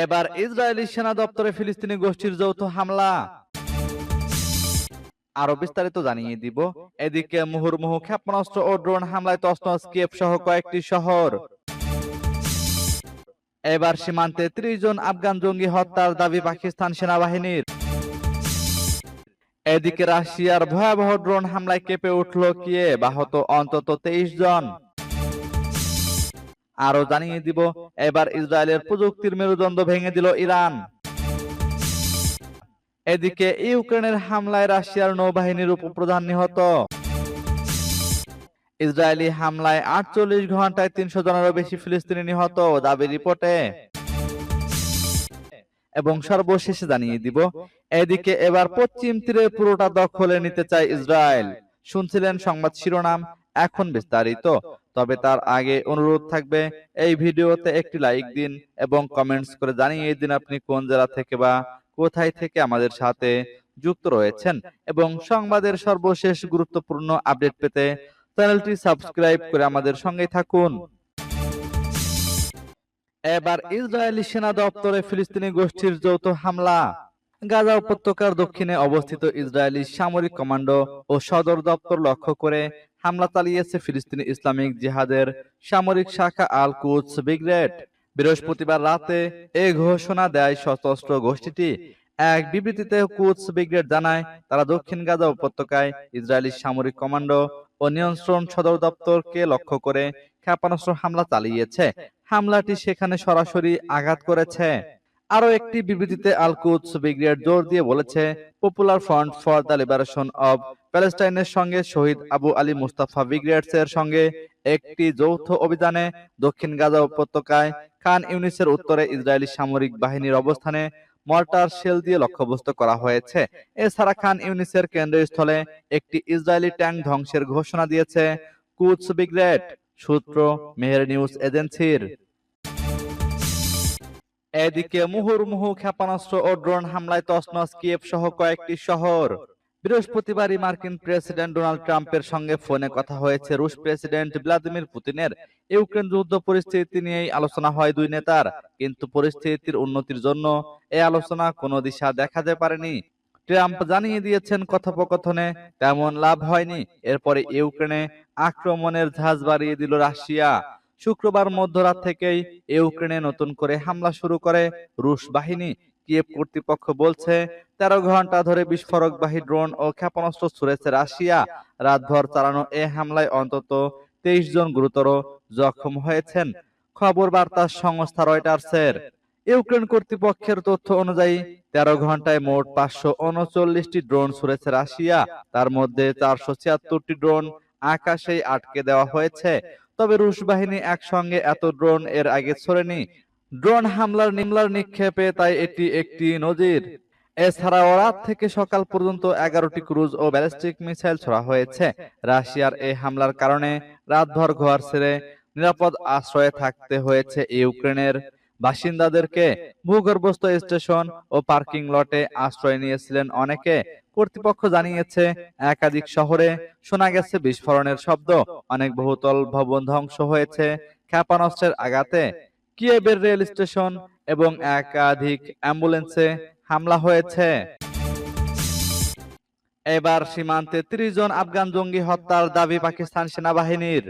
এবার ইসরায়েলি সেনা দপ্তরে ফিলিস্তিনি গোষ্ঠীর যৌথ হামলা। আরও বিস্তারিত জানিয়ে দিব। এদিকে মুহুর্মুহু ক্ষেপণাস্ত্র ও ড্রোন হামলায় তসনস কিয়েভ সহ কয়েকটি শহর। এবার সীমান্তে ত্রিশ জন আফগান জঙ্গি হত্যার দাবি পাকিস্তান সেনাবাহিনীর। এদিকে রাশিয়ার ভয়াবহ ড্রোন হামলায় কেঁপে উঠল কিয়ে বাহত অন্তত তেইশ জন। আরও জানিয়ে দিব, এবার ইসরায়েলের প্রযুক্তির মেরুদণ্ড ভেঙে দিল ইরান। এদিকে ইউক্রেনের হামলায় রাশিয়ার নৌবাহিনীর উপপ্রধান নিহত। ইসরায়েলি হামলায় আটচল্লিশ ঘন্টায় তিনশো জনেরও বেশি ফিলিস্তিনি নিহত, দাবি রিপোর্টে। এবং সর্বশেষে জানিয়ে দিব, এদিকে এবার পশ্চিম তীরের পুরোটা দখলে নিতে চায় ইসরায়েল। শুনছিলেন সংবাদ শিরোনাম এখন বিস্তারিত, তবে তার আগে অনুরোধ থাকবে, এই ভিডিওতে একটি লাইক দিন এবং কমেন্টস করে জানিয়ে দিন আপনি কোন জেলা থেকে বা কোথায় থেকে আমাদের সাথে যুক্ত রয়েছেন এবং সংবাদের সর্বশেষ গুরুত্বপূর্ণ আপডেট পেতে চ্যানেলটি সাবস্ক্রাইব করে আমাদের সঙ্গে থাকুন। এবার ইসরায়েলি সেনা দপ্তরে ফিলিস্তিনি গোষ্ঠীর যৌথ হামলা। গাজা উপত্যকার দক্ষিণে অবস্থিত ইসরায়েলি সামরিক কমান্ডো ও সদর দপ্তর লক্ষ্য করে হামলা চালিয়েছে ফিলিস্তিনি ইসলামিক জিহাদের সামরিক শাখা আল কুদস ব্রিগেড বৃহস্পতিবার রাতে এ ঘোষণা দেয় সশস্ত্র গোষ্ঠীটি। এক বিবৃতিতে কুদস ব্রিগেড জানায়, তারা দক্ষিণ গাজা উপত্যকায় ইসরায়েলি সামরিক কমান্ডো ও নিয়ন্ত্রণ সদর দপ্তরকে লক্ষ্য করে ক্ষেপণাস্ত্র হামলা চালিয়েছে। হামলাটি সেখানে সরাসরি আঘাত করেছে। আরও একটি বিবৃতিতে আল কুদস ব্রিগেড জোর দিয়ে বলেছে popular front for the liberation of প্যালেস্টাইনের সঙ্গে শহীদ আবু আলী মুস্তাফা ব্রিগেডস এর সঙ্গে একটি যৌথ অভিযানে দক্ষিণ গাজা উপত্যকায় খান ইউনিসের উত্তরে ইসরায়েলি সামরিক বাহিনীর অবস্থানে মর্টার শেল দিয়ে লক্ষ্যবস্তু করা হয়েছে। এছাড়া খান ইউনিসের কেন্দ্রস্থলে একটি ইসরায়েলি ট্যাঙ্ক ধ্বংসের ঘোষণা দিয়েছে। কুদস ব্রিগেড, সূত্র, মেহের নিউজ এজেন্সির। এদিকে মুহুর্মুহু ক্ষেপণাস্ত্র ও ড্রোন হামলায় তছনছ কিয়েভ সহ কয়েকটি শহর। বৃহস্পতিবারই মার্কিন প্রেসিডেন্ট ডোনাল্ড ট্রাম্পের সঙ্গে ফোনে কথা হয়েছে। রুশ প্রেসিডেন্ট ভ্লাদিমির পুতিনের ইউক্রেন যুদ্ধ পরিস্থিতি নিয়েই আলোচনা হয় দুই নেতার, কিন্তু পরিস্থিতির উন্নতির জন্য এই আলোচনা কোনো দিশা দেখাতে পারেনি। ট্রাম্প জানিয়ে দিয়েছেন, কথোপকথনে তেমন লাভ হয়নি। এরপরে ইউক্রেনে আক্রমণের ঝাঁজ বাড়িয়ে দিল রাশিয়া। শুক্রবার মধ্যরাত থেকেই ইউক্রেনে নতুন করে হামলা শুরু করে। রুশ বাহিনী কিয়েভ কর্তৃপক্ষ বলছে, তেরো ঘণ্টা ধরে বিস্ফোরকবাহী ড্রোন ও ক্ষেপণাস্ত্র ছুড়েছে রাশিয়া। রাতভর চালানো এ হামলায় অন্তত তেইশ জন গুরুতর জখম হয়েছেন। খবর বার্তা সংস্থা রয়টার্সের। ইউক্রেন কর্তৃপক্ষের তথ্য অনুযায়ী, তেরো ঘন্টায় মোট পাঁচশো উনচল্লিশটি ড্রোন ছুড়েছে রাশিয়া। তার মধ্যে চারশো ছিয়াত্তরটি ড্রোন আকাশেই আটকে দেওয়া হয়েছে। তবে রুশ বাহিনী একসঙ্গে এত ড্রোন এর আগে ছড়েনি। ড্রোন হামলার নিমলার নিক্ষেপে তাই এটি একটি নজির। এছাড়াও রাত থেকে সকাল পর্যন্ত এগারোটি ক্রুজ ও ব্যালিস্টিক মিসাইল ছোড়া হয়েছে। রাশিয়ার এই হামলার কারণে রাতভর ঘর ছেড়ে নিরাপদ আশ্রয়ে থাকতে হয়েছে ইউক্রেনের। বাসিন্দাদেরকে ভূগর্ভস্থ স্টেশন ও পার্কিং লটে আশ্রয় নিয়েছিলেন অনেকে। কর্তৃপক্ষ জানিয়েছে, একাধিক শহরে শোনা গেছে বিস্ফোরণের শব্দ। অনেক বহুতল ভবন ধ্বংস হয়েছে। ক্ষেপণাস্ত্রের আঘাতে কিয়েবের রেল স্টেশন এবং একাধিক অ্যাম্বুলেন্সে হামলা হয়েছে। এবার সীমান্তে ত্রিশ জন আফগান জঙ্গি হত্যার দাবি পাকিস্তান সেনাবাহিনীর।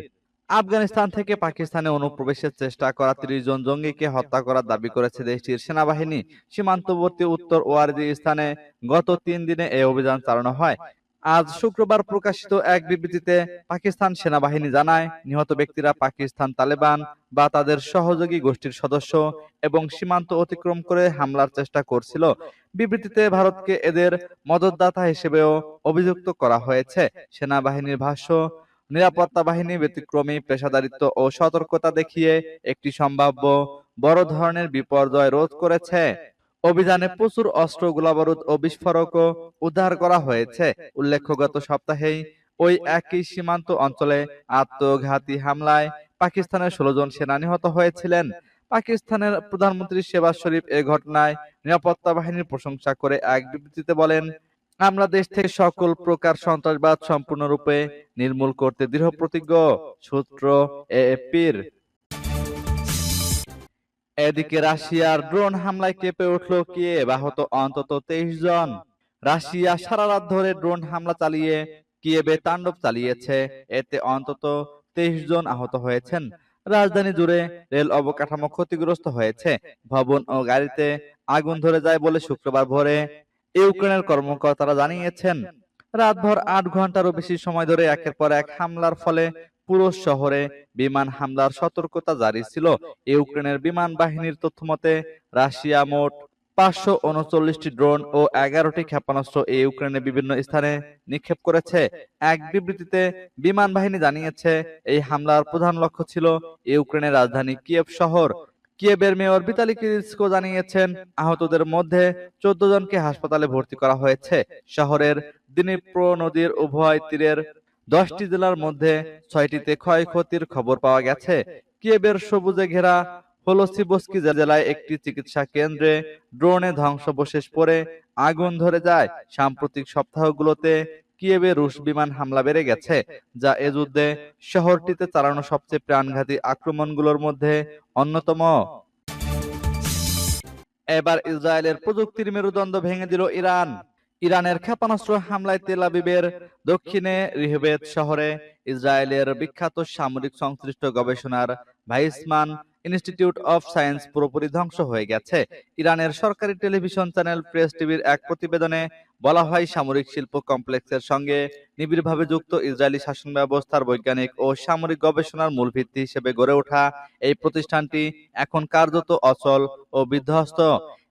আফগানিস্তান থেকে পাকিস্তানে অনুপ্রবেশের চেষ্টা করা ত্রিশ জন জঙ্গিকে হত্যা করার দাবি করেছে দেশটির সেনাবাহিনী। সীমান্তবর্তী উত্তর ওয়ারদি স্থানে গত তিন দিনে এই অভিযান চালানো হয়। আজ শুক্রবার প্রকাশিত এক বিবৃতিতে পাকিস্তান সেনাবাহিনী জানায় নিহত ব্যক্তিরা পাকিস্তান তালেবান বা তাদের সহযোগী গোষ্ঠীর সদস্য এবং সীমান্ত অতিক্রম করে হামলার চেষ্টা করছিল। বিবৃতিতে ভারতকে এদের মদতদাতা হিসেবেও অভিযুক্ত করা হয়েছে। সেনাবাহিনীর ভাষ্য নিরাপত্তা বাহিনী ব্যতিক্রমী পেশাদারিত্ব ও সতর্কতা দেখিয়ে একটি সম্ভাব্য বড় ধরনের বিপর্যয় রোধ করেছে। অভিযানে প্রচুর অস্ত্র, গোলাবারুদ ও বিস্ফোরকও উদ্ধার করা হয়েছে। উল্লেখ্য, গত সপ্তাহেই ওই একই সীমান্ত অঞ্চলে আত্মঘাতী হামলায় পাকিস্তানের ষোলো জন সেনা নিহত হয়েছিলেন। পাকিস্তানের প্রধানমন্ত্রী শেবাজ শরীফ এ ঘটনায় নিরাপত্তা বাহিনীর প্রশংসা করে এক বিবৃতিতে বলেন আমরা দেশ থেকে সকল প্রকার সন্ত্রাসবাদ সম্পূর্ণরূপে নির্মূল করতে দৃঢ় প্রতিজ্ঞ সূত্র এএপির এদিকে রাশিয়ার ড্রোন হামলায় কেঁপে উঠল কিয়েভ, আহত অন্তত তেইশ জন। রাশিয়া সারা রাত ধরে ড্রোন হামলা চালিয়ে কিয়েবে তাণ্ডব চালিয়েছে। এতে অন্তত তেইশ জন আহত হয়েছেন। রাজধানী জুড়ে রেল অবকাঠামো ক্ষতিগ্রস্ত হয়েছে। ভবন ও গাড়িতে আগুন ধরে যায় বলে শুক্রবার ভোরে ইউক্রেনের কর্মকর্তারা জানিয়েছেন, রাতভর আট ঘন্টারও বেশি সময় ধরে একের পর এক হামলার ফলে পুরো শহরে বিমান হামলার সতর্কতা জারি ছিল। ইউক্রেনের বিমান বাহিনীর তথ্যমতে রাশিয়া মোট পাঁচশো উনচল্লিশটি ড্রোন ও এগারোটি ক্ষেপণাস্ত্র ইউক্রেনের বিভিন্ন স্থানে নিক্ষেপ করেছে। এক বিবৃতিতে, বিমান বাহিনী জানিয়েছে, এই হামলার প্রধান লক্ষ্য ছিল ইউক্রেনের রাজধানী কিয়েভ শহর কিয়েভের মেয়র বিতালি কিরিচকো জানিয়েছেন, আহতদের মধ্যে চোদ্দ জনকে হাসপাতালে ভর্তি করা হয়েছে। শহরের দিনিপ্র নদীর উভয় তীরের দশটি জেলার মধ্যে ছয়টিতে ক্ষয়ক্ষতির খবর পাওয়া গেছে। কিয়েবের সবুজে ঘেরা হোলোসিবস্কি জেলায় একটি চিকিৎসা কেন্দ্রে ড্রোনে ধ্বংসবশেষ পড়ে আগুন ধরে যায়। সাম্প্রতিক সপ্তাহগুলোতে কিয়েবে রুশ বিমান হামলা বেড়ে গেছে, যা এ যুদ্ধে শহরটিতে চালানো সবচেয়ে প্রাণঘাতী আক্রমণগুলোর মধ্যে অন্যতম। এবার ইসরায়েলের প্রযুক্তির মেরুদণ্ড ভেঙে দিল ইরান। ইরানের ক্ষেপণাস্ত্র হামলায় তেল আবিবের দক্ষিণে রিহবেত শহরে ইসরায়েলের বিখ্যাত সামরিক সংশ্লিষ্ট গবেষণার ভাইসমান ইনস্টিটিউট অফ সায়েন্স পুরোপুরি ধ্বংস হয়ে গেছে। ইরানের সরকারি টেলিভিশন চ্যানেল প্রেস টিভির এক প্রতিবেদনে বলা হয়, সামরিক শিল্প কমপ্লেক্সের সঙ্গে নিবিড়ভাবে যুক্ত ইসরায়েলি শাসন ব্যবস্থার বৈজ্ঞানিক ও সামরিক গবেষণার মূল ভিত্তি হিসেবে গড়ে ওঠা এই প্রতিষ্ঠানটি এখন কার্যত অচল ও বিধ্বস্ত।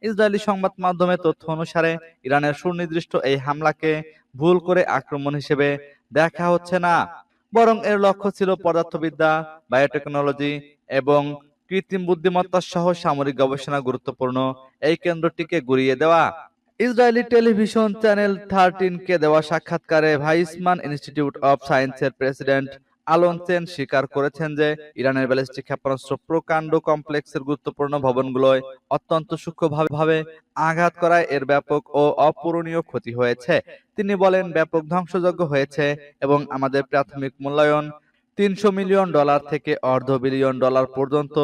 ইসরায়েলি সংবাদ মাধ্যমে তথ্য অনুসারে, ইরানের সুনির্দিষ্ট এই হামলাকে ভুল করে আক্রমণ হিসেবে দেখা হচ্ছে না। বরং এর লক্ষ্য ছিল পদার্থবিদ্যা, বায়োটেকনোলজি এবং কৃত্রিম বুদ্ধিমত্তা সহ সামরিক গবেষণা গুরুত্বপূর্ণ। এই কেন্দ্রটিকে গুড়িয়ে দেওয়া। ইসরায়েলি টেলিভিশন চ্যানেল থার্টিন কে দেওয়া সাক্ষাৎকারে ভাইসমান ইনস্টিটিউট অফ সায়েন্সের প্রেসিডেন্ট আলন চেন স্বীকার করেছেন যে ইরানের ব্যালিস্টিক ক্ষেপণাস্ত্র প্রকাণ্ড কমপ্লেক্সের গুরুত্বপূর্ণ ভবনগুলোয় অত্যন্ত সূক্ষ্মভাবে আঘাত করায় এর ব্যাপক ও অপূরণীয় ক্ষতি হয়েছে। তিনি বলেন, ব্যাপক ধ্বংসযজ্ঞ হয়েছে এবং আমাদের প্রাথমিক মূল্যায়ন তিনশো মিলিয়ন ডলার থেকে অর্ধ বিলিয়ন ডলার পর্যন্ত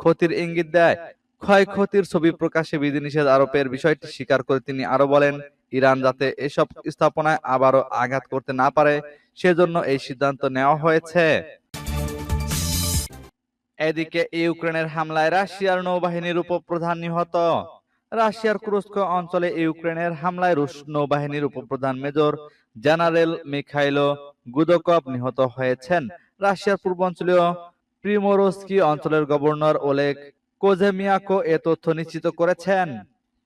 ক্ষতির ইঙ্গিত দেয়। ক্ষয়ক্ষতির ছবি প্রকাশে বিধিনিষেধ আরোপের বিষয়টি স্বীকার করে তিনি আরও বলেন, ইরান যাতে এসব স্থাপনায় আবারও আঘাত করতে না পারে, সেজন্য এই সিদ্ধান্ত নেওয়া হয়েছে। এদিকে ইউক্রেনের হামলায় রাশিয়ার নৌবাহিনীর উপপ্রধান নিহত। রাশিয়ার কুরস্ক অঞ্চলে ইউক্রেনের হামলায় রুশ নৌবাহিনীর উপপ্রধান মেজর জেনারেল মিখাইলো গুদকভ নিহত হয়েছেন। রাশিয়ার পূর্বাঞ্চলীয় প্রিমোরস্কি অঞ্চলের গভর্নর ওলেগ কোজেমিয়াকো এ তথ্য নিশ্চিত করেছেন।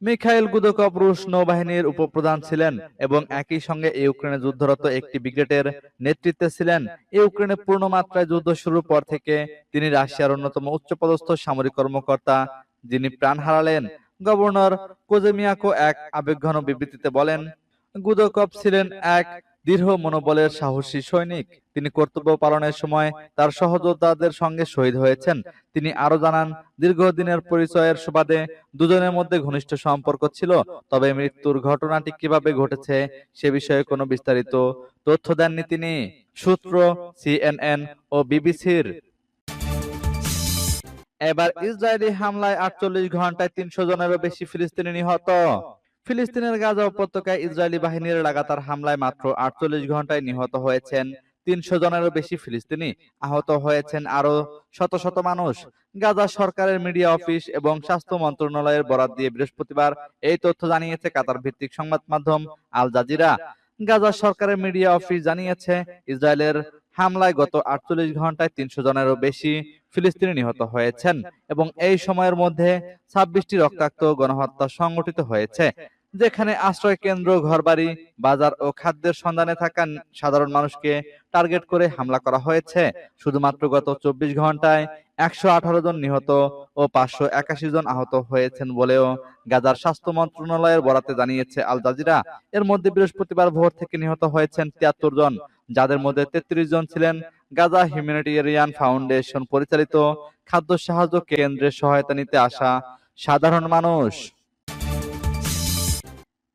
মিখাইল গুদকভ রুশ নৌবাহিনীর উপপ্রধান ছিলেন এবং একই সঙ্গে ইউক্রেনে যুদ্ধরত একটি ব্রিগেডের নেতৃত্বে ছিলেন। ইউক্রেনে পূর্ণ মাত্রায় যুদ্ধ শুরুর পর থেকে তিনি রাশিয়ার অন্যতম উচ্চপদস্থ সামরিক কর্মকর্তা, যিনি প্রাণ হারালেন। গভর্নর কোজেমিয়াকো এক আবেগঘন বিবৃতিতে বলেন, গুদকভ ছিলেন এক দৃঢ় মনোবলের সাহসী সৈনিক। তিনি কর্তব্য পালনের সময় তার সহযোদ্ধাদের সঙ্গে শহীদ হয়েছেন। তিনি আরও জানান, দীর্ঘদিনের পরিচয়ের সুবাদে দুজনের মধ্যে ঘনিষ্ঠ সম্পর্ক ছিল, তবে মৃত্যুর ঘটনাটি কীভাবে ঘটেছে সে বিষয়ে কোনো বিস্তারিত তথ্য দেননি তিনি। সূত্র সিএনএন ও বিবিসির। এবার ইসরায়েলি হামলায় আটচল্লিশ ঘন্টায় তিনশো জনেরও বেশি ফিলিস্তিনি নিহত। ফিলিস্তিনের গাজা উপত্যকায় ইসরায়েলি বাহিনীর লাগাতার হামলায় মাত্র আটচল্লিশ ঘন্টায় নিহত হয়েছেন তিনশো জনেরও বেশি ফিলিস্তিনি। আহত হয়েছেন আরও শত শত মানুষ। গাজা সরকারের মিডিয়া অফিস এবং স্বাস্থ্য মন্ত্রণালয়ের বরাত দিয়ে বৃহস্পতিবার এই তথ্য জানিয়েছে কাতার ভিত্তিক সংবাদ মাধ্যম আল জাজিরা। গাজা সরকারের মিডিয়া অফিস জানিয়েছে, ইসরায়েলের হামলায় গত আটচল্লিশ ঘন্টায় তিনশো জনেরও বেশি ফিলিস্তিনি নিহত হয়েছেন এবং এই সময়ের মধ্যে ছাব্বিশটি রক্তাক্ত গণহত্যা সংঘটিত হয়েছে, যেখানে আশ্রয় কেন্দ্র ঘরবাড়ি, বাজার ও খাদ্যের সন্ধানে থাকা সাধারণ মানুষকে টার্গেট করে হামলা করা হয়েছে। শুধুমাত্র গত চব্বিশ ঘন্টায় একশো আঠারো জন নিহত ও পাঁচশো একাশি জন আহত হয়েছেন বলেও গাজার স্বাস্থ্য মন্ত্রণালয়ের বরাতে জানিয়েছে আল জাজিরা। এর মধ্যে বৃহস্পতিবার ভোর থেকে নিহত হয়েছেন তিয়াত্তর জন। যাদের মধ্যে তেত্রিশ জন ছিলেন গাজা হিউম্যানিটেরিয়ান ফাউন্ডেশন পরিচালিত খাদ্য সাহায্য কেন্দ্রের সহায়তা নিতে আসা সাধারণ মানুষ।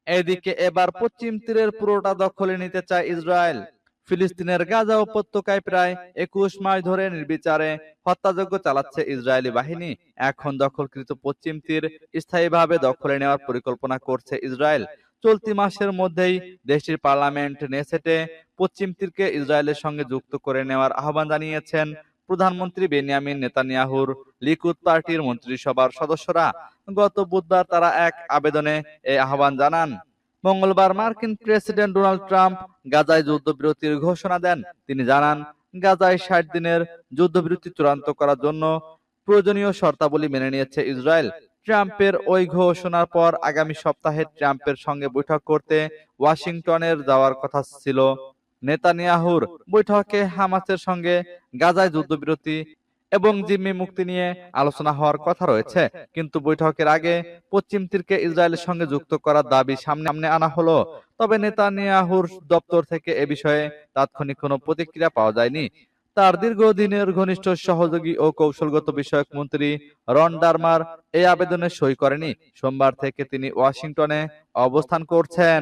এদিকে এবার পশ্চিম তীরের পুরোটা দখলে নিতে চায় ইসরায়েল। ফিলিস্তিনের গাজা উপত্যকায় প্রায় একুশ মাস ধরে নির্বিচারে হত্যাযজ্ঞ চালাচ্ছে ইসরায়েলি বাহিনী। এখন দখলকৃত পশ্চিম তীর স্থায়ীভাবে দখলে নেওয়ার পরিকল্পনা করছে ইসরায়েল। চলতি মাসের মধ্যেই দেশটির পার্লামেন্ট, নেসেটে, পশ্চিম তীরকে ইসরায়েলের সঙ্গে যুক্ত করে নেওয়ার আহ্বান জানিয়েছেন প্রধানমন্ত্রী বেনিয়ামিন নেতানিয়াহুর লিকুদ পার্টির মন্ত্রিসভার সদস্যরা। গত বুধবার তারা এক আবেদনে এই আহ্বান জানান। মঙ্গলবার মার্কিন প্রেসিডেন্ট ডোনাল্ড ট্রাম্প গাজায় যুদ্ধবিরতির ঘোষণা দেন। তিনি জানান, গাজায় ষাট দিনের যুদ্ধবিরতি চূড়ান্ত করার জন্য প্রয়োজনীয় শর্তাবলী মেনে নিয়েছে ইসরায়েল। ট্রাম্পের ওই ঘোষণার পর আগামী সপ্তাহে ট্রাম্পের সঙ্গে বৈঠক করতে ওয়াশিংটনের যাওয়ার কথা ছিল। নেতানিয়াহুর বৈঠকে হামাসের সঙ্গে গাজায় যুদ্ধবিরতি এবং জিম্মি মুক্তি নিয়ে আলোচনা হওয়ার কথা রয়েছে। কিন্তু বৈঠকের আগে পশ্চিম তীরকে ইসরায়েলের সঙ্গে যুক্ত করার দাবি সামনে সামনে আনা হলো। তবে নেতানিয়াহুর দপ্তর থেকে এ বিষয়ে তাৎক্ষণিক কোনো প্রতিক্রিয়া পাওয়া যায়নি। তার দীর্ঘদিনের ঘনিষ্ঠ সহযোগী ও কৌশলগত বিষয়ক মন্ত্রী রন ডারমার এই আবেদনে সই করেনি। সোমবার থেকে তিনি ওয়াশিংটনে অবস্থান করছেন।